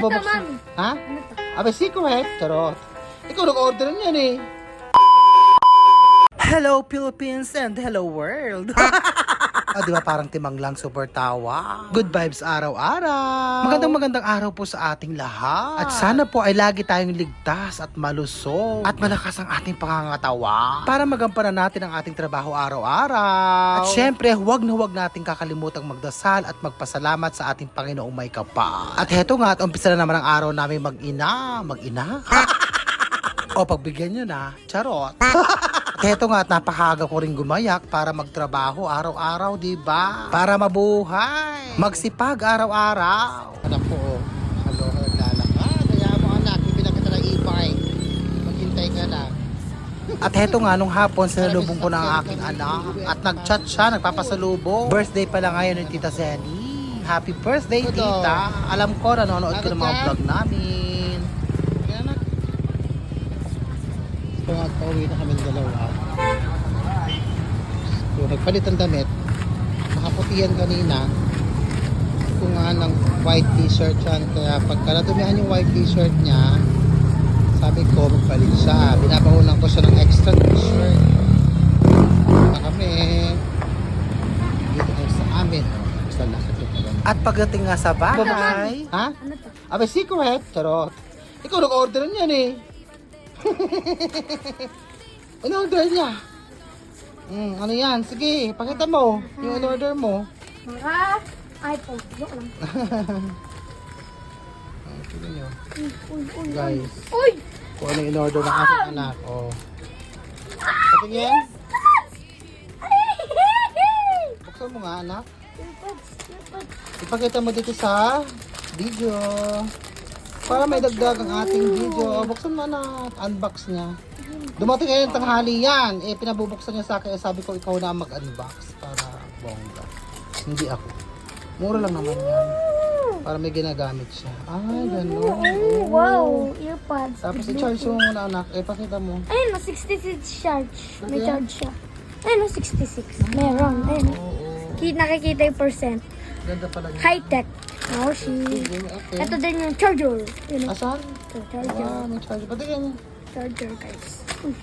Mami. Ha? Abe, secret. Charot. Ikaw nag-order niyan eh. Hello Philippines and hello world. Ah, di ba parang timang lang super tawa? Good vibes araw-araw. Magandang magandang araw po sa ating lahat. At sana po ay lagi tayong ligtas at malusog at malakas ang ating pangangatawa para magampanan natin ang ating trabaho araw-araw. At syempre, huwag na huwag nating kakalimutang magdasal at magpasalamat sa ating Panginoong may kapal. At heto nga, at umpisa na naman ang araw namin mag-ina. Mag-ina? o pagbigyan nyo na, charot. At Heto nga at napakaga ko rin gumayak para magtrabaho araw-araw, di ba? Para mabuhay. Magsipag araw-araw. Anak ko, oh. Halo, naglalakad. Kaya mo anak, bibila kita ng e-bike. Maghintay ka na. At heto nga, nung hapon, sinalubong ko na ang aking anak. At nag-chat siya, nagpapasalubong. Birthday pala ngayon ni Tita Zenny. Happy birthday, Tita. Alam ko, nanonood ko ng mga vlog namin. So, pauwi na kami dalawa. So, nagpalit ang damit. Nakaputihan kanina. Kung nga ng white t-shirt yan. Kaya pagka natumihan yung white t-shirt niya, sabi ko, magpalit siya. Binabahunan ko siya ng extra t-shirt. Na kami. Dito kayo sa amin. Sa lakad ko. At pagdating nga sa bahay, ha? Ano to? Abe, secret. Charot. Ikaw nag-order niyan eh. In-order niya. Hmm, ano yan? Sige, pakita mo. Yung in-order mo. Mga iPhone. Joke lang. Ah, tingnan nyo. Uy, uy, uy. Guys, Uy! kung ano yung in-order ng aking anak. Oh. Patingin. Buksan mo nga, anak. Earbuds, earbuds. Ipakita mo dito sa video. Para may dagdag ang ating video. O, buksan mo na. Unbox niya. Dumating ngayon tanghali yan. Eh, pinabubuksan niya sa akin. Eh, sabi ko, ikaw na mag-unbox. Para bongga. Hindi ako. Mura lang naman yan. Para may ginagamit siya. Ay, gano'n. Oh, wow. Earbuds. Tapos i-charge mo muna anak. Eh, pakita mo. Ayun, no, 66 charge. May Okay. charge siya. Ayun, no, 66. Meron. Ayun. no. Oo. Ki- Nakikita yung percent. Ganda pala niya. High-tech. Oh, Sige, Okay. Ito din yung charger. Yun, know, Asan? ito, charger. Wow, may charger. Patingin. Charger, guys. Uy.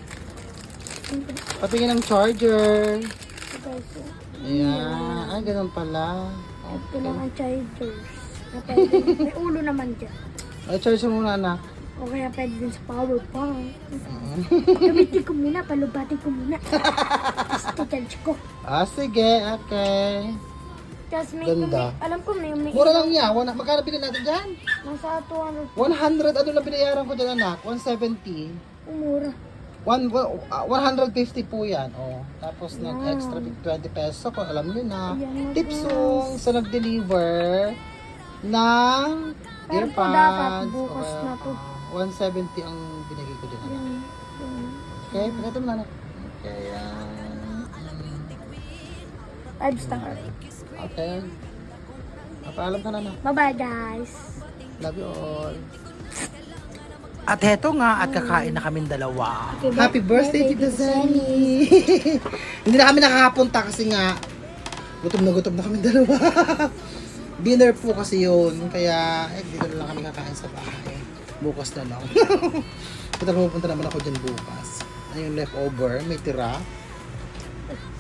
Patingin ng charger. Ito, guys. Ayan. Ay, ganun pala. Ito ang chargers. Na pwede- May ulo naman dyan. Ay, charge mo muna, anak. O kaya pwede din sa power bank. Gamitin ko muna, palubatin ko muna. Tapos charge ko. Ah, sige. Okay. Tapos may, Ganda. may, alam ko may, may Mura lang niya. Wana, magkano bilhin natin dyan? nasa 200 100. Ano lang binayaran ko dyan, anak? 170. umura. One, uh, 150 po yan. Oh. Tapos nag-extra 20 peso. Kung alam nyo na. Ayan, Tipsong sa nag-deliver ng Pero po dapat bukas Okay. na to. Ah, 170 ang binigay ko dyan. anak. Yan, yan. Okay, pakita mo na. Okay, yan. Five star. Okay. Napaalam ka na na. Bye-bye, guys. Love you all. At heto nga, at kakain na kami dalawa. Okay, Happy birthday, Tita Zenny! Hindi na kami nakakapunta kasi nga, gutom na gutom na kami dalawa. Dinner po kasi yun, kaya eh, dito na lang kami kakain sa bahay. Bukas na lang. Kita pupunta naman ako dyan bukas. Ayun, leftover, may tira.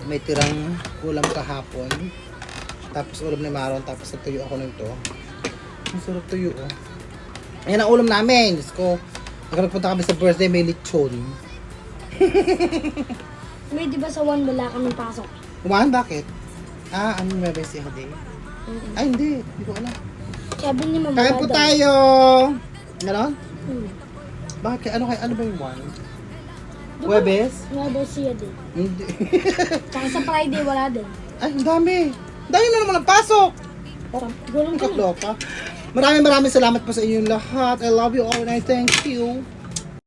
May tirang ulam kahapon. Tapos ulam ni Maron, tapos natuyo ako nito. Ang sarap tuyo, oh. Ayan ang ulam namin. Diyos ko. Nagpunta kami sa birthday, may lechon. May di ba sa one wala kaming pasok? Kumahan, bakit? Ah, ano may best day? Ay, hindi. Hindi ko alam. Sabi ni Mama Kain po tayo! Ganon? Hmm. Bakit? Ano kay ano ba yung one? Webes? Nueva siya din. Hindi. Tsaka sa Friday wala din. Ay, ang dami. Ang Dami na naman ang pasok. Parang gulong ka. kakloka. Maraming maraming salamat po sa inyong lahat. I love you all and I thank you.